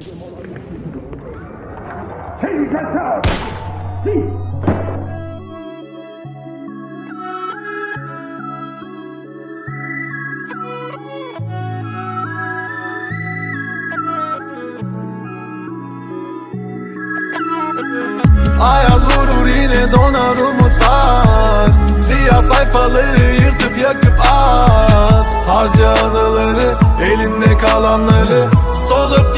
Take! Ayaz vurur yine donar umutlar Siyah sayfaları yırtıp yakıp at Harca anıları elinde kalanları Solup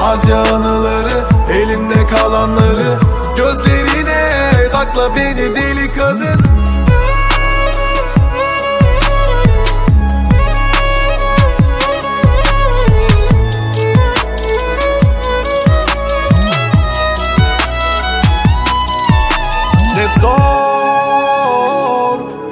Harca anıları elinde kalanları. Gözlerine sakla beni deli kadın. Ne zor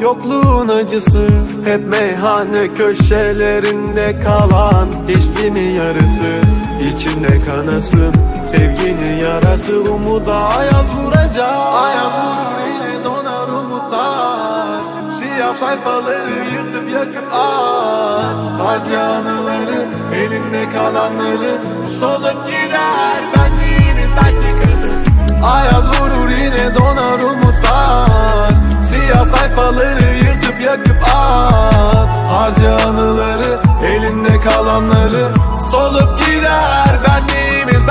Yokluğun acısı. Hep meyhane köşelerinde kalan Geçtiğini yarısı içinde kanasın. Sevginin yarası umuda ayaz vuracak. Ayaz vurur yine donar umutlar. Siyah sayfaları yırtıp yakıp at Harca anıları elinde kalanları. Solup gider benliğimiz belki kadın Ayaz vurur yine donar umutlar. Siyah sayfaları yırtıp yakıp at Harca anıları elinde kalanları. Solup gider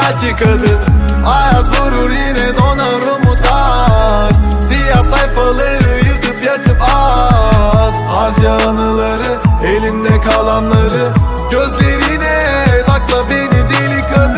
belki kadın Ayaz vurur yine donar umutlar Siyah sayfaları yırtıp yakıp at. Harca anıları elinde kalanları. Gözlerine sakla beni deli kadın